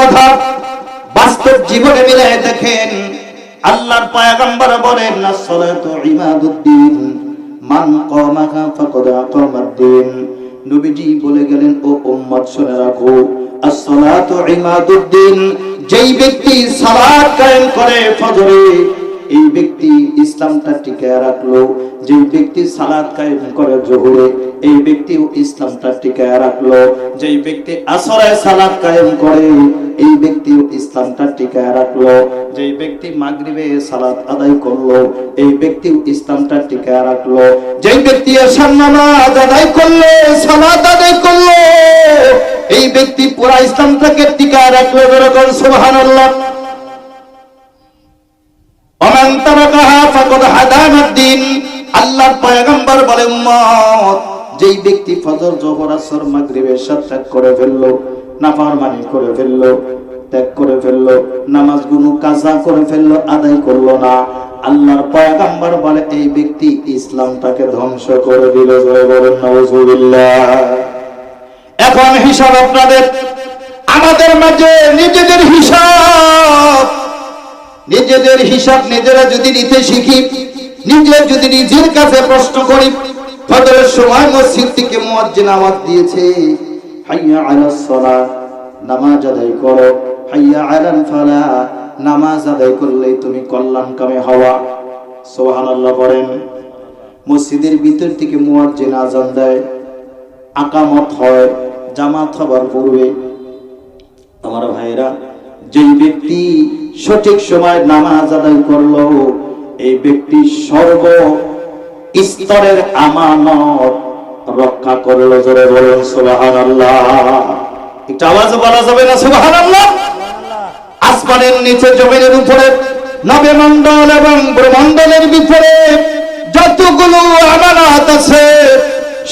কথা বাস্তব জীবনে দেখেন, আল্লাহর বলেন ইমাদুদ্দিন বলে গেলেন ইমাদুদ্দিন যেই ব্যক্তি করে এই ব্যক্তি ইসলামটা টিকায় রাখল। যে ব্যক্তি সালাত কায়েম করে জোহরে, এই ব্যক্তিও ইসলামটা টিকায় রাখল। যে ব্যক্তি আসরে সালাত কায়েম করে, এই ব্যক্তিও ইসলামটা টিকায় রাখল। যে ব্যক্তি মাগরিবে সালাত আদায় করল, এই ব্যক্তিও ইসলামটা টিকায় রাখল। যে ব্যক্তি নামাজ আদায় করল, সালাত আদায় করল, এই ব্যক্তি পুরা ইসলামটাকে টিকায় রাখল যেরকম সুবহানাল্লাহ। ওমান তারাকাহা ফাকাদ হাদানাদ্দিন আল্লাহর পয়গম্বর বলে, উম্মত, যেই ব্যক্তি ফজর, জোহর, আসর, মাগরিব এশা ত্যাগ করে ফেলল, নাফরমানি করে ফেলল, ত্যাগ করে ফেলল, নামাজগুলো কাজা করে ফেলল, আদায় করল না, আল্লাহর পয়গম্বর বলে, এই ব্যক্তি ইসলামটাকে ধ্বংস করে দিল জয় বলেন নাউজুবিল্লাহ। এখন হিসাব আপনাদের, আমাদের মাঝে নিজেদের হিসাব নিজেদের হিসাব নিজেরা যদি নিতে শিখি নিজে যদি নিজের কাছে প্রশ্ন করি, ফজরের সময় মসজিদ থেকে মুয়াজ্জিন আওয়াজ দিয়েছে, হাইয়া আলাস সালাহ নামাজ আদায় করো। হাইয়া আলাল ফালাহ নামাজ আদায় করলেই তুমি কল্যাণ কামে হওয়া। সুবহানাল্লাহ পড়েন মসজিদের ভিতর থেকে মুয়াজ্জিন আজান দেয়। আকামত হয়, জামাত হবার পূর্বে। আমার ভাইরা যেই ব্যক্তি সঠিক সময় নামাজ আদায় করল এই ব্যক্তি সর্ব স্তরের আমানত রক্ষা করল জোরে বলুন সুবাহান একটু আওয়াজ বলা যাবে না সুবাহান আসমানের নিচে, জমিনের উপরে এবং ব্রহ্মণ্ডলের ভিতরে যতগুলো আমানত আছে,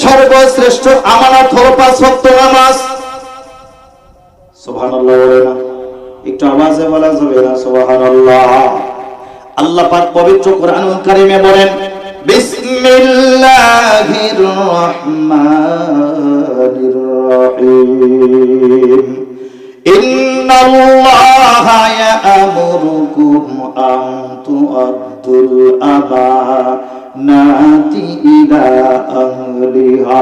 সর্বশ্রেষ্ঠ আমানত হলো পাঁচ ওয়াক্ত নামাজ। একটু আওয়াজে বলা যাবে না, সুবহানাল্লাহ। আল্লাহ পাক পবিত্র কোরআনুল কারীমে বলেন বিসমিল্লাহির রহমানির রহিম। ইন্নাল্লাহা ইয়া'মুরুকুম আন তু'আদ্দুল আমানাতি ইলা আহলিহা।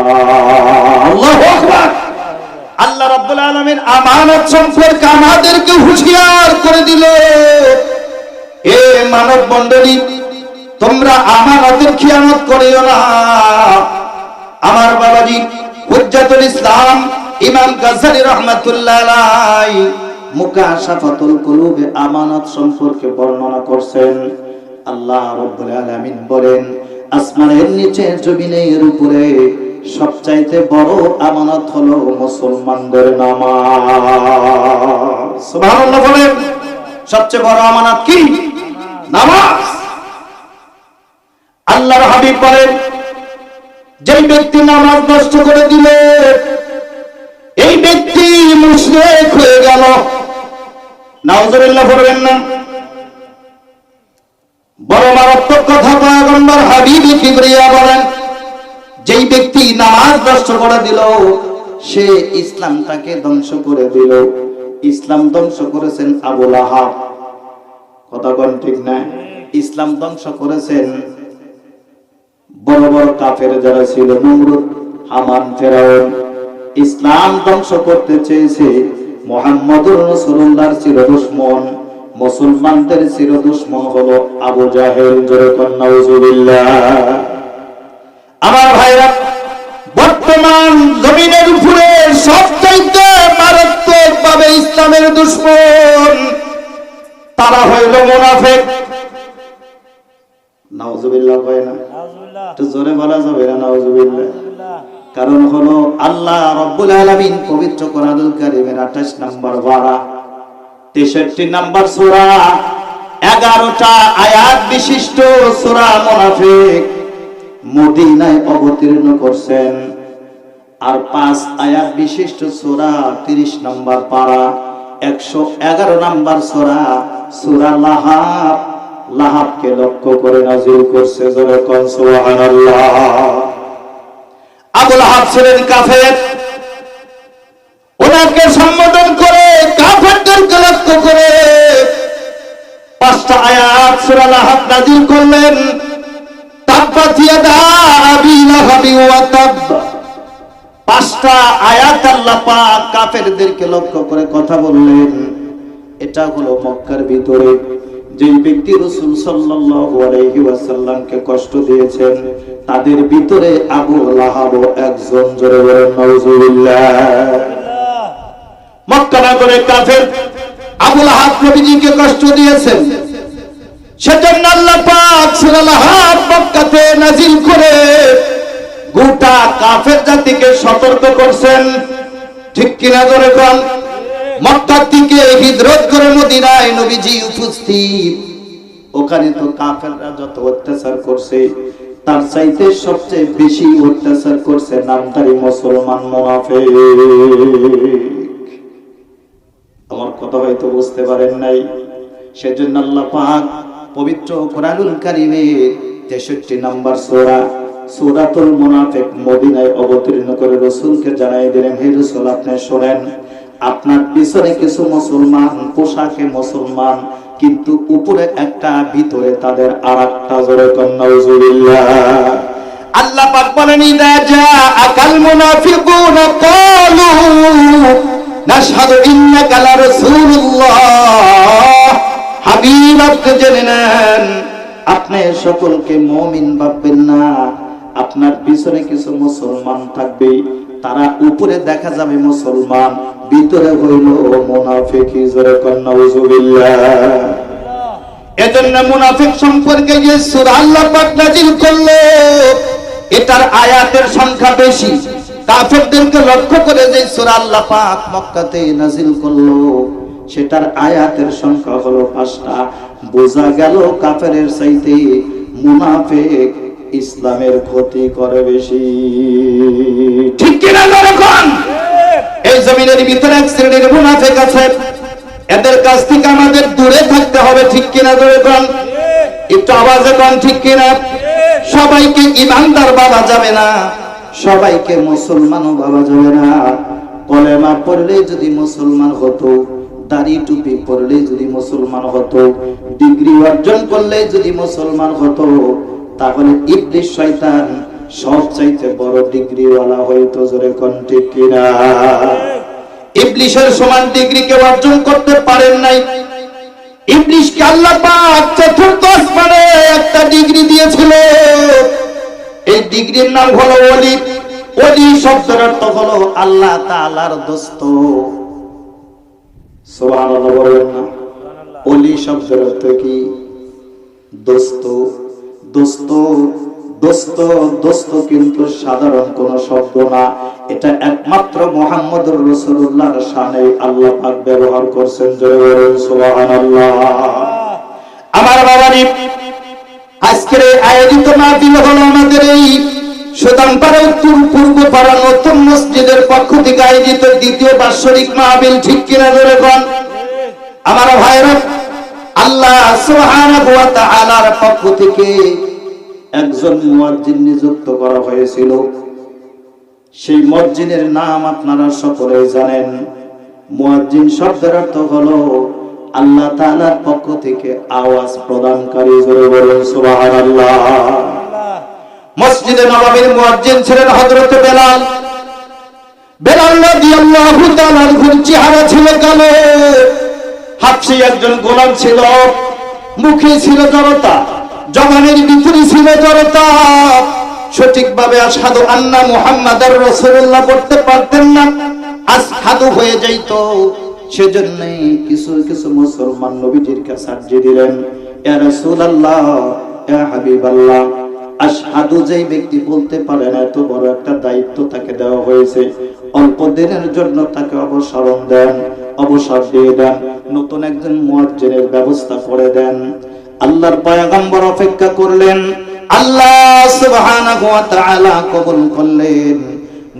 আল্লাহু আকবার। আল্লাহ রাব্বুল আলামিন আমানত সম্পর্কে আমাদেরকে হুঁশিয়ার করে দিল। মানব মণ্ডলী তোমরা আমানতের খিয়ানত করিও না। আমার বাবাজি হুজ্জাতুল ইসলাম, ইমাম গাজ্জালি রাহমাতুল্লাহ মুকাশাফাতুল কুলুবে আমানত সম্পর্কে বর্ণনা আল্লাহ রাব্বুল আলামিন বলেন, আসমানের নিচে, জমিনের উপরে সবচাইতে বড় আমানত হলো মুসলমানদের নামাজ। সুবহানাল্লাহ বলেন। সবচেয়ে বড় আমানত কি? নামাজ। আল্লাহর হাবিব বলেন, যেই ব্যক্তি নামাজ নষ্ট করে দিলে, এই ব্যক্তি মুশরিক হয়ে গেল। নাউজুবিল্লাহ পড়বেন না। বড় মারাত্মক কথা পয়গম্বর হাবিবি কিবরিয়া বলেন, যেই ব্যক্তি নামাজ নষ্ট করে দিল, সে ইসলামটাকে ধ্বংস করে দিল। ইসলাম ধ্বংস করেছেন আবুল আহাব কথা ঠিক না? ইসলাম ধ্বংস করেছেন বড় বড় কাফের যারা ছিল, নমরুদ, হামান, ফেরাউন। ইসলাম ধ্বংস করতে চেয়েছে মোহাম্মদুর রাসূলুল্লাহর চির দুশমন, মুসলমানদের চির দুশমন হলো আবু জাহেল। জোরে কন্যা আমার ভাইরা বর্তমান জমিনের উপরে সবচাইতে মারাত্মক ভাবে ইসলামের দুশ্মন তারা হইল মুনাফেক। নাউজুবিল্লাহ না? একটু জোরে বলা যাবে না নাউজুবিল্লাহ? কারণ হলো আল্লাহ রব্বুল আলামিন পবিত্র কোরআনুল কারীমের 28 নম্বর পারা 63 নম্বর সূরা 11টা আয়াত বিশিষ্ট সূরা মুনাফিক মদিনায় অবতীর্ণ করছেন। আর পাঁচ আয়াত বিশিষ্ট সূরা 30 নম্বর পাড়া একশো এগারো নম্বর সূরা সূরা লাহাব। লাহাবকে লক্ষ্য করে নাজিল করছে আবুল আহাব ছিলেন কাফের। ওনাকে সম্বোধন করে কাফেরদেরকে লক্ষ্য করে পাঁচটা আয়াত সূরা লাহাব নাযিল করলেন। তাব্বাত ইয়াদা আবি লাহাবি ওয়া তাব পাঁচটা আয়াত আল্লাহ পাক কাফেরদেরকে লক্ষ্য করে কথা বললেন। এটা হলো মক্কার ভিতরে। যে ব্যক্তি রসুল সাল্লাল্লাহু আলাইহি ওয়াসাল্লামকে কষ্ট দিয়েছেন, তাদের ভিতরে আবু লাহাব একজন জোরে নাউজুবিল্লাহ। মক্কা নগরে কাফের আবু লাহাব নবীজিকে কষ্ট দিয়েছেন। সেজন্য আল্লাহ পাক সূরা লাহাব মক্কাতে নাজিল করে গোটা কাফের জাতিকে সতর্ক করছেন। ঠিক কিনা ধরে কোন মক্কা থেকে হিজরত করে মদিনায় নবীজি উপস্থিত। ওখানে তো কাফেররা যত অত্যাচার করছে, তার চাইতে সবচেয়ে বেশি অত্যাচার করছে নামধারী মুসলমান মুনাফিক। আমার কথা হয়তো বুঝতে পারেন নাই। সেজন্য আল্লাহ পাক পবিত্র কোরআনুল কারিমে 63 নাম্বার সূরা সূরাতুল মুনাফিক মদিনায় অবতীর্ণ করে রাসূলকে জানাই দিলেন, হে রাসূল, আপনি শুনেন, আপনার পিছনে কিছু মুসলমান, পোশাকে মুসলমান, কিন্তু উপরে একটা, ভিতরে তাদের আরেকটা জোরে কন্নাউজুবিল্লাহ আল্লাহ পাক বলেন, ইদা জা আকাল মুনাফিকুনা ক্বালু, নাশহাদু ইন্নাকা লারাসূলুল্লাহ হাবিব আপনি জেনে নেন, আপনি সকলকে মুমিন ভাববেন না। আপনার পিছনে কিছু মুসলমান থাকবে, তারা উপরে দেখা যাবে মুসলমান, ভিতরে হইল মুনাফিক, জোরে কন্নাউজুবিল্লাহ এজন্য মুনাফিক সম্পর্কে যে এটার আয়াতের সংখ্যা বেশি। কাফেরদেরকে লক্ষ্য করে যে সূরা পাক মক্কাতে নাযিল করল, সেটার আয়াতের সংখ্যা হলো পাঁচটা। বোঝা গেল কাফেরের চাইতে মুনাফিক ইসলামের ক্ষতি করে বেশি। ঠিক কিনা এই জমিনের ভিতরে এক শ্রেণির মুনাফিক আছে এদের কাছ থেকে আমাদের দূরে থাকতে হবে, ঠিক কিনা ধরে কোন? একটু আওয়াজে কোন, ঠিক কিনা? সবাইকে ইমানদার বাবা যাবে না, সবাইকে মুসলমানও বাবা যাবে না। কলেমা পড়লে যদি মুসলমান হতো, দাড়ি টুপি পড়লে যদি মুসলমান হতো, ডিগ্রি অর্জন করলে যদি মুসলমান হতো তাহলে ইবলিশ শয়তান সব চাইতে বড় ডিগ্রিওয়ালা হইতো জোরে কোন ঠিক কিনা? ইবলিশের সমান ডিগ্রি কেউ অর্জন করতে পারেন নাই। ইবলিশকে আল্লাহ পাক চতুর্থ আসমানে একটা ডিগ্রি দিয়েছিল। এই ডিগ্রির নাম হলো ওলি। ওলি শব্দের অর্থ হলো আল্লাহ তাআলার দোস্ত। সুবহানাল্লাহ বলেন না। ওলি শব্দের অর্থ কি? দোস্ত। দোস্ত দোস্ত দোস্ত কিন্তু সাধারণ কোন শব্দ না। এটা একমাত্র মোহাম্মদুর আল্লাহ পাক ব্যবহার আমার আজকের আয়োজিত মাহফিল হলো আমাদের এই সুদানপাড়া উত্তর পূর্ব পাড়া নতুন মসজিদের পক্ষ থেকে আয়োজিত দ্বিতীয় বাৎসরিক মাহফিল, ঠিক কিনা ধরে আমার ভাইরা আল্লাহ সুবহানাহু ওয়া তাআলার পক্ষ থেকে একজন মুয়াজ্জিন নিযুক্ত করা হয়েছিল। সেই মসজিদের নাম আপনারা সকলেই জানেন। মুয়াজ্জিন শব্দের অর্থ হলো আল্লাহ তাআলার পক্ষ থেকে আওয়াজ প্রদানকারী, জোরে বলুন সুবহানাল্লাহ। মসজিদে নববীর মুয়াজ্জিন ছিলেন হযরত বেলাল। বেলাল রাদিয়াল্লাহু তাআলার চেহারা ছিল কালো। হাফসি একজন গোলাম ছিল। মুখে ছিল জড়তা, জবানের ভিতরে ছিল জড়তা। সঠিকভাবে আসাদু আন্না মুহাম্মাদার রাসূলুল্লাহ করতে পারতেন না। আসাদু হয়ে যাইত। সেজন্য কিছু কিছু মুসলমান নবীজির কাছে আর্জি দিলেন, ইয়া রাসূলুল্লাহ, ইয়া আশহাদু যেই ব্যক্তি বলতে পারে না, এত বড় একটা দায়িত্ব তাকে দেওয়া হয়েছে। অল্প দিনের জন্য তাকে অবসরণ দেন, অবসর দিয়ে দেন, নতুন একজন মুয়াজ্জিনের ব্যবস্থা করে দেন। আল্লাহর পয়গম্বর অপেক্ষা করলেন, আল্লাহ সুবহানাহু ওয়া তাআলা কবুল করলেন।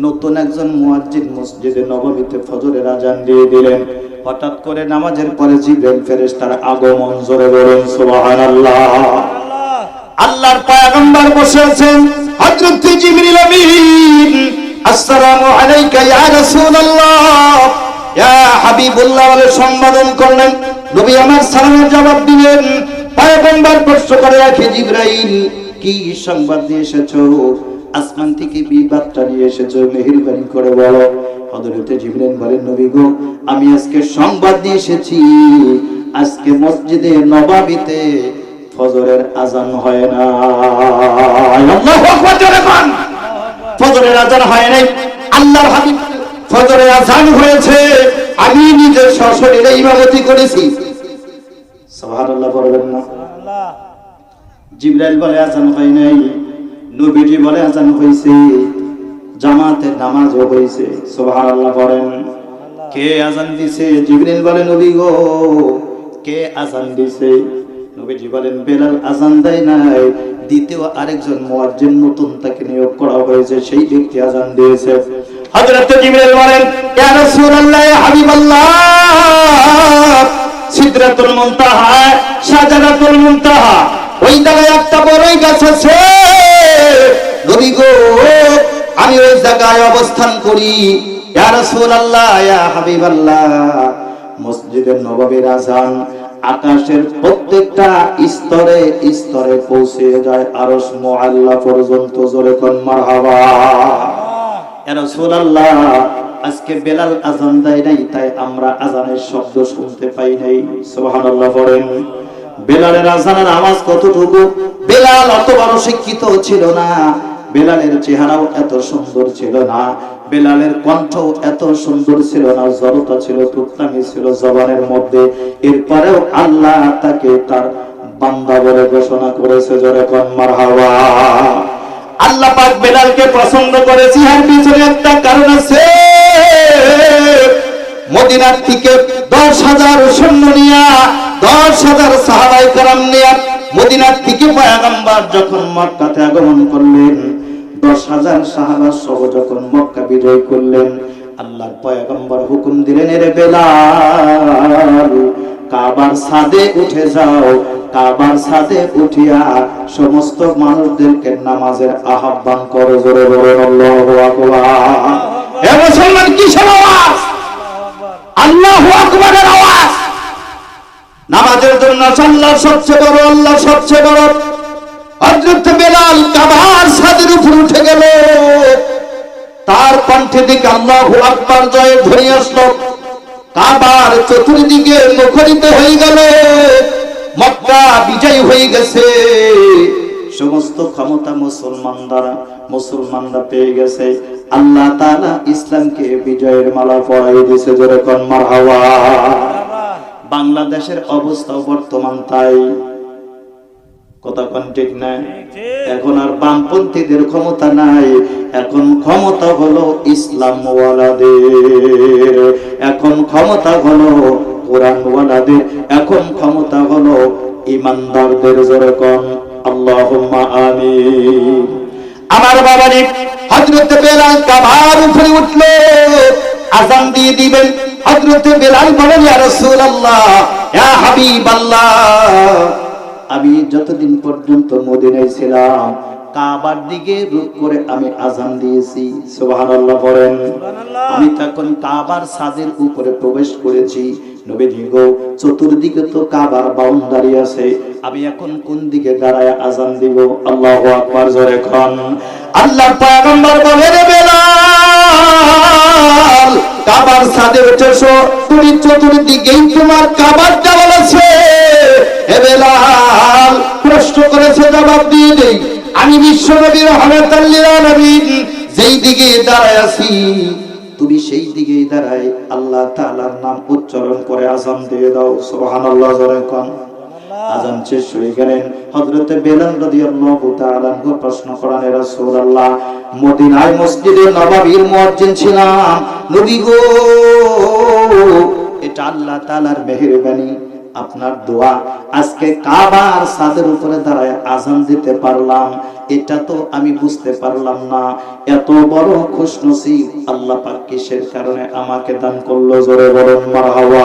নতুন একজন মুয়াজ্জিন মসজিদে নববীতে ফজরের আজান দিয়ে দিলেন। হঠাৎ করে নামাজের পরে জিবরাইল ফেরেশতার আগমন, জোরে বলেন সুবহানাল্লাহ। আল্লাহর পয়গম্বর বসে আছেন হযরত জিবরিল আমিন। আসসালামু আলাইকা ইয়া রাসূলুল্লাহ। ইয়া হাবিবুল্লাহ বলে সম্বোধন করলেন। নবী আমার সালামের জবাব দিলেন, পয়গম্বর প্রশ্ন করে রাখে, জিব্রাইল, কি সংবাদ নিয়ে এসেছ? আসমান থেকে বিবাদটা নিয়ে এসেছ, মেহেরবানি করে বলো। হযরতে জিবরাইল বলেন, নবী গো, আমি আজকে সংবাদ দিয়ে এসেছি। আজকে মসজিদে নবাবিতে ফজরের আজান হয় না। ফজরের আজান হয় নাই। আল্লাহর হাবিব ফজরের আজান হয়েছে। আমি নিজে সশরীরে ইমামতি করেছি। সুবহানাল্লাহ পড়বেন না। জিবরাইল বলে আজান হয় নাই। নবীজি বলে আজান হয়েছে জামাতের নামাজও হয়েছে সুবহানাল্লাহ পড়েন কে আজান দিছে? জিবরাইল বলে, নবী গো, কে আজান দিছে? নবীজি বলেন, বেলাল আজান দেয় নাই। দ্বিতীয় আরেকজন মুয়াজ্জিন নতুন তাকে নিয়োগ করা হয়েছে, সেই ব্যক্তি আজান দিয়েছে। হযরত জিবরাইল বলেন, ইয়া রাসূলুল্লাহ হাবিবাল্লাহ! সিদরাতুল মুনতাহা শাজারাতুল মুনতাহা। ওই জায়গায় একটা বড়ই গাছ আছে। নবী গো, আমি ওই জায়গায় অবস্থান করি। ইয়া রাসূলুল্লাহ, ইয়া হাবিবাল্লাহ। মসজিদের নববীর আজান আকাশের প্রত্যেকটা স্তরে স্তরে পৌঁছে যায় আরশ মুআল্লা পর্যন্ত জোরে কোন মারহাবা। ইয়া রাসূলুল্লাহ, আজকে বেলাল আজান দেয় নাই, তাই আমরা আজানের শব্দ শুনতে পাই নাই। সুবহানাল্লাহ পড়েন। বেলালের আজানের আওয়াজ কতটুকু? বেলাল অত বড় শিক্ষিত ছিল না। বেলালের চেহারাও এত সুন্দর ছিল না। বেলালের কণ্ঠ এত সুন্দর ছিল না, জড়তা ছিল তুত্তামি ছিল জবানের মধ্যে। এরপরেও আল্লাহ তাকে তার বান্দা বলে ঘোষণা করেছে, জোরে কন মারহাবা। আল্লাহ পাক বেলালকে পছন্দ করেছি আর পিছনে একটা কারণ আছে। মদিনার থেকে দশ হাজার সৈন্য নিয়া, দশ হাজার সাহাবাই কারাম নিয়া মদিনার থেকে পয়গম্বর যখন মক্কাতে আগমন করলেন দশ হাজার সাহাবা সহ যখন মক্কা বিজয় করলেন, আল্লাহর পয়গম্বর হুকুম দিলেন রে বেলাল, কাবার সাদে উঠে যাও, কাবার উঠিয়া সমস্ত মানুষদেরকে নামাজের আহ্বান করো জোরে এ মুসলমান আওয়াজ? আওয়াজ। নামাজের জন্য আল্লাহ সবচেয়ে বড়, আল্লাহ সবচেয়ে বড়। হযরত বেলাল কাবার সাদের উপর উঠে গেল। তার কণ্ঠে দিকে আল্লাহু আকবার জয়ের ধ্বনি আসলো। কাবার চতুর্দিকে মুখরিত হয়ে গেল। মক্কা বিজয় হয়ে গেছে। সমস্ত ক্ষমতা মুসলমান দ্বারা মুসলমানরা পেয়ে গেছে। আল্লাহ তাআলা ইসলামকে বিজয়ের মালা পরাই দিয়েছে যেরকম মারহাওয়া বাংলাদেশের অবস্থা বর্তমান তাই। কথা কোন ঠিক নাই এখন আর বামপন্থীদের ক্ষমতা নাই। এখন ক্ষমতা হলো ইসলাম এখন ক্ষমতা হলো কোরআন এখন ক্ষমতা হলো ইমানদারদের যেরকম। আল্লাহুম্মা আমিন। আমার বাবাজি হযরত বেলাল কাবার উপরে উঠল। আজান দিয়ে দিবেন। হযরত বেলাল বলেন ইয়া রাসূলুল্লাহ, ইয়া হাবিবাল্লাহ। আমি যতদিন পর্যন্ত মদিনায় ছিলাম কাবার দিকে রূপ করে আমি আজান দিয়েছি। সুবহানাল্লাহ বলেন। আমি তখন কাবার ছাদের উপরে প্রবেশ করেছি। নবীজি গো চতুর্দিকে তো কাবার বাউন্ডারি আছে। আমি এখন কোন দিকে দাঁড়ায় আজান দিব? আল্লাহু আকবার জোরে খন আল্লাহর পয়গম্বর বলে বেলাল কাবার ছাদে উঠেছো তুমি চতুর্দিকেই তোমার কাবার দেওয়াল আছে। প্রশ্ন করেছে জবাব দিয়ে দেই। আমি বিশ্ব যেই দিকে দাঁড়ায় আছি, তুমি সেই দিকেই দাঁড়ায় আল্লাহ তাআলার নাম উচ্চারণ করে আজান দিয়ে দাও। সুবহানাল্লাহ আজান শেষ হয়ে গেলেন। হযরতে বেলাল রাদিয়াল্লাহু তাআলা প্রশ্ন করেন রাসূলুল্লাহ, মদিনায় মসজিদে নববীর মুয়াজ্জিন ছিলাম। নবী গো, এটা আল্লাহ তাআলার মেহেরবানি, আপনার দোয়া। আজকে কাবার ছাদের উপরে দাঁড়ায় আজান দিতে পারলাম। এটা তো আমি বুঝতে পারলাম না। এত বড় খুশনসিব আল্লাহ পাক কিসের কারণে আমাকে দান করল? জোরে বলুন, মারহাবা।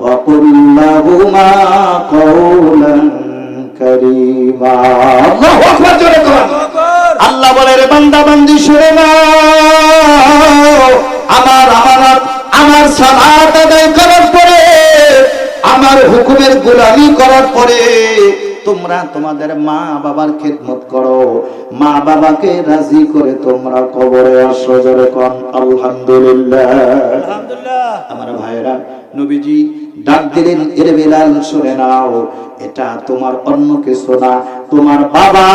وقل لهما قولا كريما الله أكبر جل আল্লাহ বলে রে বান্দা বান্দি শুনে নাও আমার আমানত আমার সালাত আদায় করার পরে আমার হুকুমের গোলামি করার পরে তোমরা তোমাদের মা বাবার খেদমত করো। মা বাবাকে রাজি করে তোমরা কবরে আসো জোরে কন আলহামদুলিল্লাহ। আমার ভাইরা নবীজি ডাক দিলেন এর বেলাল শুনে নাও এটা তোমার অন্য কিছু না। তোমার বাবা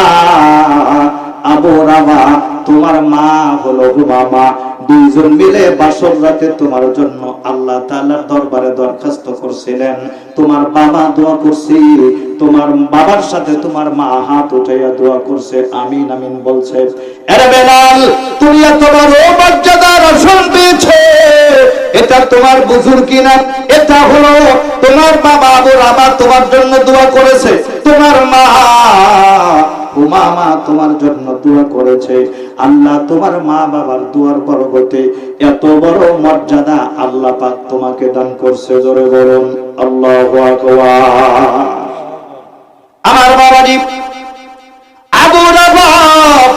আবু রাবা তোমার মা হলো হুমামা। দুইজন মিলে বাসর রাতে তোমার জন্য আল্লাহ তাআলার দরবারে দরখাস্ত করছিলেন। তোমার বাবা দোয়া করছি, তোমার বাবার সাথে তোমার মা হাত উঠাইয়া দোয়া করছে, আমিন আমিন বলছে। তোমার জন্য দোয়া করেছে। তোমার মা উমামা তোমার জন্য দোয়া করেছে। আল্লাহ তোমার মা বাবার দুয়ার এত বড় মর্যাদা আল্লাহ পাক তোমাকে দান করছে। জোরে বলুন, আল্লাহু আমার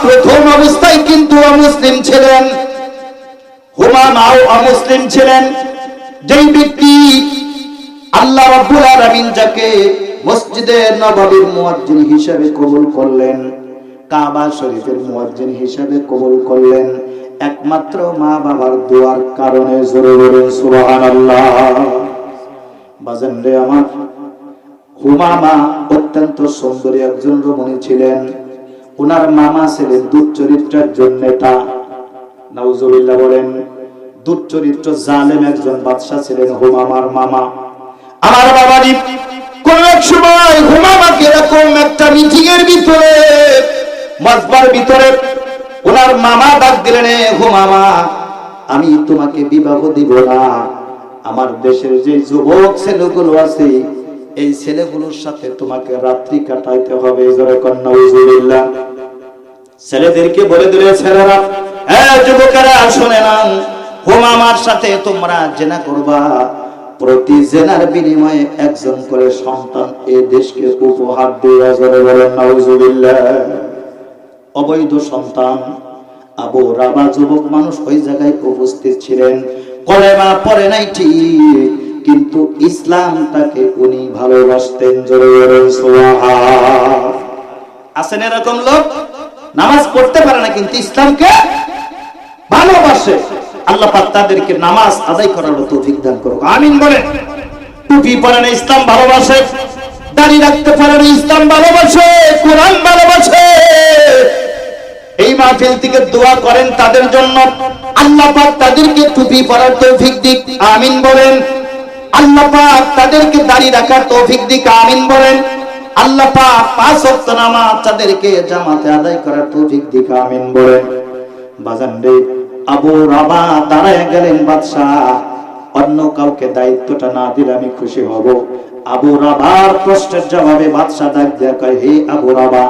প্রথম অবস্থায় কিন্তু অমুসলিম ছিলেন। হুমামাও অমুসলিম ছিলেন। যেই ব্যক্তি আল্লাহ রাব্বুল আলামিন যাকে মসজিদে নববীর মুয়াজ্জিন হিসেবে কবুল করলেন, কাবা শরীফের মুয়াজ্জিন হিসেবে কবুল করলেন। একমাত্র মা বাবার দোয়ার কারণে সুবহানাল্লাহ। বাজান রে আমার। হুমামা অত্যন্ত সুন্দরী একজন রমণী ছিলেন। ওনার মামা ছিলেন দুচ্চরিত্রের জন্য তা নাউজুবিল্লাহ বলেন দুচ্চরিত্র জালেম একজন বাদশা ছিলেন হুমামার মামা। আমার বাবারি কোন এক সময় হুমামাকে এরকম একটা মিটিং এর ভিতরে মজবার ভিতরে ওনার মামা ডাক দিলেন, "এ হুমামা আমি তোমাকে বিবাহ দিব না। আমার দেশের যে যুবক ছেলেগুলো আছে, এই ছেলেগুলোর সাথে তোমাকে রাত্রি কাটাইতে হবে। ছেলেদেরকে বলে দিলে ছেলেরা হ্যাঁ যুবকেরা, শুনে নাও হুমামার সাথে তোমরা জেনা করবা। প্রতি জেনার বিনিময়ে একজন করে সন্তান এই দেশকে উপহার দিয়ে বলেন অবৈধ সন্তান, আবু রাবা যুবক মানুষ ওই জায়গায় উপস্থিত ছিলেন। কলেমা পড়ে নাই ঠিক, কিন্তু ইসলাম তাকে উনি ভালোবাসতেন আছেন এরকম লোক? নামাজ পড়তে পারে না, কিন্তু ইসলামকে ভালোবাসে। আল্লাহ পাক তাদেরকে নামাজ আদায় করার তৌফিক দান করুক। আমিন বলেন। টুপি পরে না ইসলাম ভালোবাসে, দাড়ি রাখতে পারে না ইসলাম ভালোবাসে, কোরআন ভালোবাসে। এই মাহফিল থেকে দোয়া করেন তাদের জন্য। আল্লাহ পাক তাদেরকে টুপি পরার তৌফিক দিক। আমিন বলেন। আল্লাহ পাক তাদেরকে দাড়ি রাখার তৌফিক দিক। আমিন বলেন। আল্লাহ পাক পাঁচ ওয়াক্ত নামাজ তাদেরকে জামাতে আদায় করার তৌফিক দিক। আমিন বলেন। বাজান রে। আবু রাবা দাঁড়ায় গেলেন বাদশাহ। অন্য কাউকে দায়িত্বটা না দিলে আমি খুশি হব। আবু রাবার প্রশ্নের জবাবে বাদশাহ ডাক দেয়া কয়, হে আবু রাবা,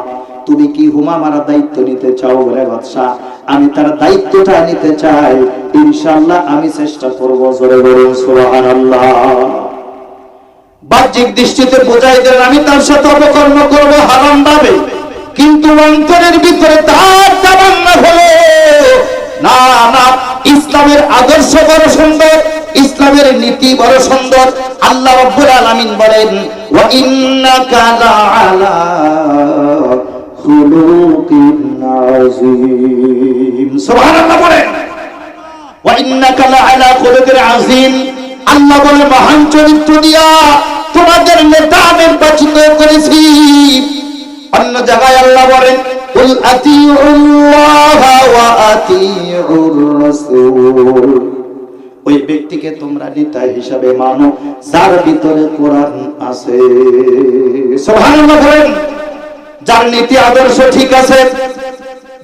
তুমি কি হুমামারা দায়িত্ব নিতে চাও? বলে বাদশাহ, আমি তার দায়িত্বটা নিতে চাই। ইনশাআল্লাহ আমি চেষ্টা করব, জোরে বলুন, সুবহানাল্লাহ। বাহ্যিক দৃষ্টিতে বোঝাই দেন আমি তার সাথে অপকর্ম করব হারাম ভাবে কিন্তু অন্তরের ভিতরে তার তামান্না হলো। না না ইসলামের আদর্শ বড় সুন্দর, ইসলামের নীতি বড় সুন্দর। আল্লাহ রাব্বুল আলামিন বলেন, ওয়া ইন্নাকা লাআলা খুলুকিন আযীম। সুবহানাল্লাহ বলেন, ওয়া ইন্নাকা লাআলা খুলুকিন আযীম। আল্লাহ বলে, মহান চরিত্র দিয়া তোমাদের নেতা নির্বাচিত করেছি। অন্য জায়গায় আল্লাহ বলেন কুল আতিউল্লাহ ওয়া আতিউর রাসূল ওই ব্যক্তিকে তোমরা নেতা হিসাবে মানো, যার ভিতরে কোরআন আছে। বলেন, যার নীতি আদর্শ ঠিক আছে,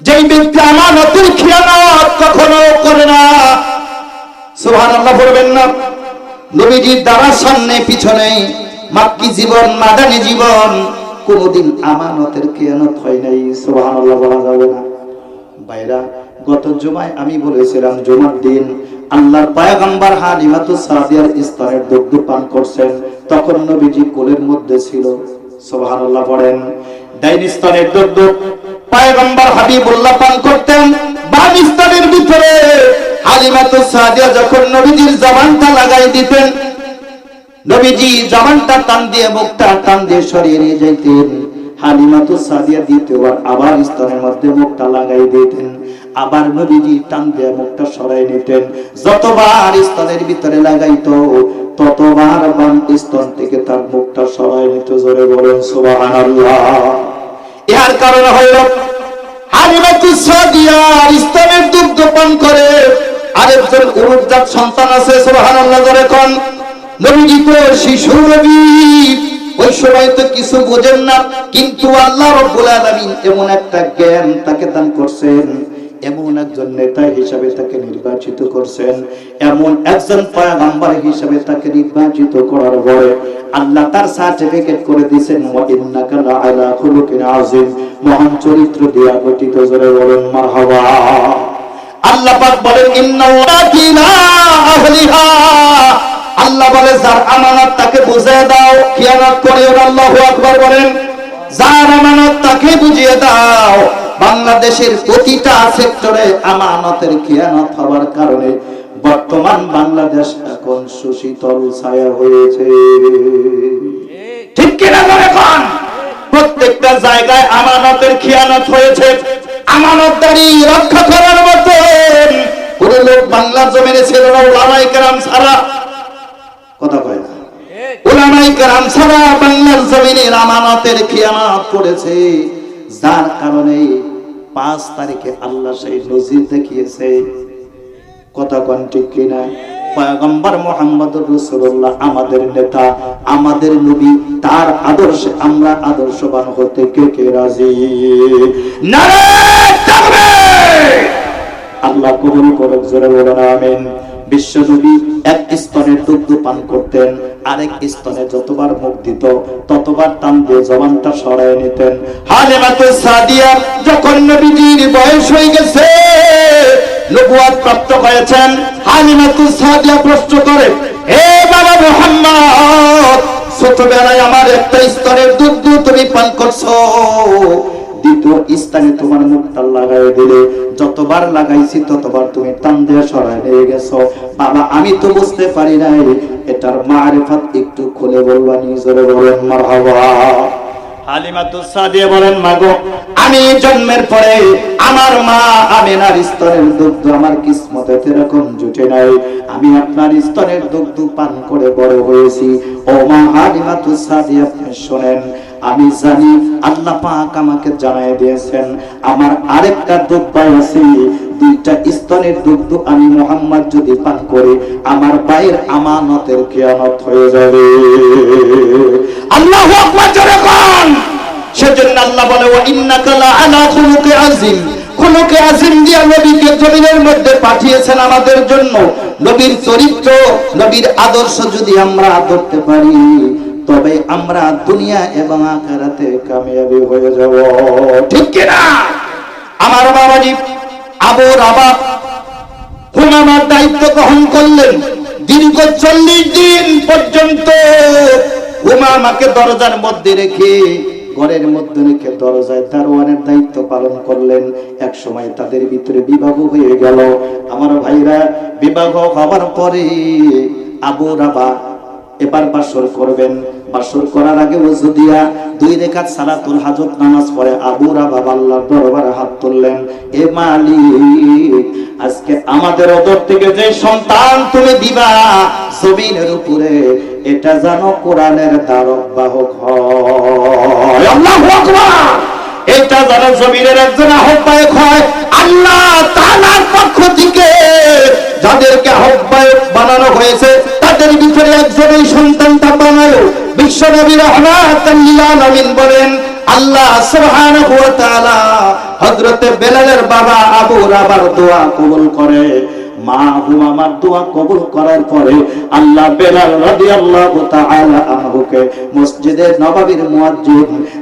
যেই ব্যক্তি আমানতের খেয়ানত কখনো করে না। সুবহানাল্লাহ বলবেন না, নবীজির দ্বারা সামনে, পিছনে, মাক্কি জীবন, মাদানি জীবন কোনদিন আমানতের খেয়ানত হয় নাই, সুবহানাল্লাহ বলা যাবে না। ভাইরা, গত জুমায় আমি বলেছিলাম, জুমার দিন আল্লাহর পায়গাম্বার হালিমাতু সাদিয়ার স্তনের দুগ্ধ পান করছেন, তখন নবীজি কোলের মধ্যে ছিল, সুবহানাল্লাহ পড়েন ডাইন স্তনের দুগ্ধ পায়গাম্বার হাবিবুল্লাহ পান করতেন, বাম স্তনের ভিতরে হালিমাতু সাদিয়া যখন নবীজির জবানটা লাগাই দিতেন নবীজি জবানটা টান দিয়ে, মুখটা টান দিয়ে সরিয়ে নিয়ে যাইতেন। হালিমাতু সাদিয়া দ্বিতীয়বার আবার স্তনের মধ্যে মুখটা লাগাই দিতেন। আবার নবীজি টান দিয়ে মুখটা সরাই নিতেন। যতবার স্তনের ভিতরে লাগাইতো, ততবার বাম স্তন থেকে তার মুখটা সরাই নিত। জোরে বলেন, সুবহানাল্লাহ। ইহার কারণ হইল হালিমাতু সাদিয়া স্তনের দুগ্ধ পান করে। আরেকজন উরুজাত সন্তান আছে, সুবহানাল্লাহ, জোরে কোন। নির্বাচিত করছেন, এমন একজন পয়গম্বর হিসাবে তাকে নির্বাচিত করার পরে আল্লাহ তার সার্টিফিকেট করে দিয়েছেন মহান চরিত্র দিয়া গঠিত আল্লাহ পাক বলেন, ইন্নাল্লাহি আহলিহা আল্লাহ বলে, যার আমানত তাকে বুঝিয়ে দাও। খিয়ানত করে আল্লাহু আকবার বলেন, যার আমানত তাকে বুঝিয়ে দাও। বাংলাদেশের প্রতিটা সেক্টরে আমানতের খিয়ানত হওয়ার কারণে বর্তমান বাংলাদেশ এখন সুশীতল ছায়া হয়েছে। ঠিক কিনা বলে কোন প্রত্যেকটা জায়গায় আমানতের খিয়ানত হয়েছে। আমানতদারি রক্ষা করার মতো লোক বাংলার জমিনে ছিল না ওলামাই কেরাম ছাড়া। কথা কয় না। ওলামাই কেরাম ছাড়া বাংলার জমিনের আমানতের খিয়ানত করেছে। যার কারণে পাঁচ তারিখে আল্লাহ সেই নজির দেখিয়েছে। কথা কন ঠিক কিনা? পয়গম্বর মোহাম্মদ রসুল্লাহ আমাদের নেতা, আমাদের নবী, তার আদর্শে আমরা আদর্শবান হতে কে কে রাজি? আল্লাহ কবুল করুক, জোরে বলেন, আমিন। বিশ্ব নবী এক স্তনের দুগ্ধ পান করতেন, আরেক স্তনে যতবার মুখ দিত, ততবার টান দিয়ে জবানটা সরায় নিতেন। সাদিয়া যখন নবীজির বয়স হয়ে গেছে নবুয়াত প্রাপ্ত হয়েছেন। হালিমাতু সাদিয়া প্রশ্ন করে হে বাবা মুহাম্মদ, ছোটবেলায় আমার একটা স্তনের দুগ্ধ তুমি পান করছ? দ্বিতীয় স্থানে তোমার মুখটা লাগাই দিলে, যতবার লাগাইছি ততবার তুমি টান নিয়ে গেছো। বাবা, আমি তো বুঝতে পারি নাই, এটার একটু খুলে বলবা নিজরে বলেন মাগো, আমি আমার মা আমার জুটে নাই। আমি আপনার স্তনের দুগ্ধ পান করে বড় হয়েছি। ও মা হালিমাতু সাদিয়া আপনি শোনেন আমি জানি আল্লাহ পাক আমাকে জানাই দিয়েছেন। আমার আরেকটা দুগ্ধ আছে, দুইটা স্তনের দুগ্ধ আমি মোহাম্মদ যদি পান করি, আমার পায়ের আমানতের কিয়ামত হয়ে যাবে। আল্লাহু আকবার, জোরে কোন সেজন্য আল্লাহ বলে, ওয়া ইন্নাকা লা আলা খুলুকি আযীম। খুলুকি আযীম দিয়া নবীকে জমিনের মধ্যে পাঠিয়েছেন আমাদের জন্য। নবীর চরিত্র, নবীর আদর্শ যদি আমরা ধরতে পারি তবে আমরা দুনিয়া এবং আখেরাতে কামিয়াবি হয়ে যাব। ঠিক কি না আমার বাবাজি আবু রাবা হুমামার দায়িত্ব গ্রহণ করলেন। দীর্ঘ চল্লিশ দিন পর্যন্ত হুমামাকে দরজার মধ্যে রেখে, ঘরের মধ্যে রেখে দরজায় দারোয়ানের দায়িত্ব পালন করলেন। এক সময় তাদের ভিতরে বিবাহ হয়ে গেল। আমার ভাইরা, বিবাহ হওয়ার পরে আবু রাবা এবার বাসর করবেন। বাসর করার আগে ওযু দিয়া দুই রেখাত সালাতুল হাজত নামাজ পড়ে আবু রাবা আল্লাহর দরবারে হাত তুললেন। এ মালিক, আজকে আমাদের ওদর থেকে যে সন্তান তুমি দিবা, জমিনের উপরে এটা জানো কোরআনের দ্বারক বাহক হয়। আল্লাহু আকবার! এটা যারা জমিনের একজন আহ্বায়ক হয়, আল্লাহ তাআলার পক্ষ থেকে যাদেরকে আহ্বায়ক বানানো হয়েছে তাদের ভিতরে একজন এই সন্তানটা বানালো বিশ্বনবী রহমাতাল লিল বলেন, আল্লাহ সুবহানাহু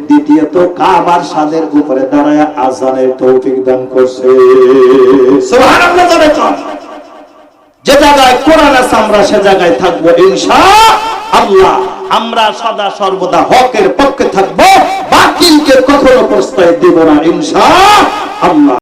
দ্বিতীয়ত কাবার সাদের উপরে দাঁড়ায় আজানের তৌফিক দান করছে। যে জায়গায় কোরআন আছে, আমরা সে জায়গায় থাকব ইনশা আল্লাহ, আমরা সদা সর্বদা হকের পক্ষে থাকব, বাতিলকে কখনো প্রশ্রয় দেব না ইনশা আল্লাহ।